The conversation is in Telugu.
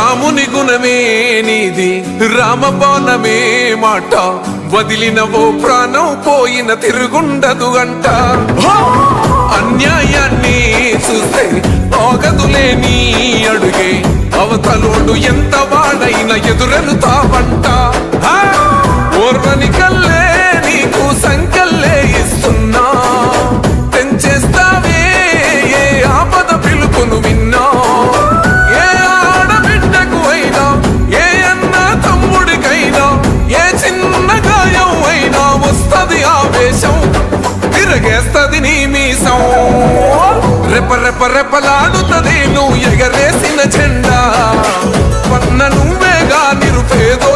రాముని గుణమే నీది రామబాణమే మాట. వదిలిన ఓ ప్రాణం పోయిన తిరుగుండదు అంట. అన్యాయాన్ని చూస్తే ఆగదులే నీ అడుగే. అవతలోడు ఎంత వాడైన ఎదురెలుతావంట ఓర్వని కల్లే నీకు సంఖ్య తిరగేస్తది నీ మీసం. రెప రెప రెపలాడుతుంది నువ్వు ఎగరేసిన జెండా. పన్న నువ్వేగా నిరుపేదో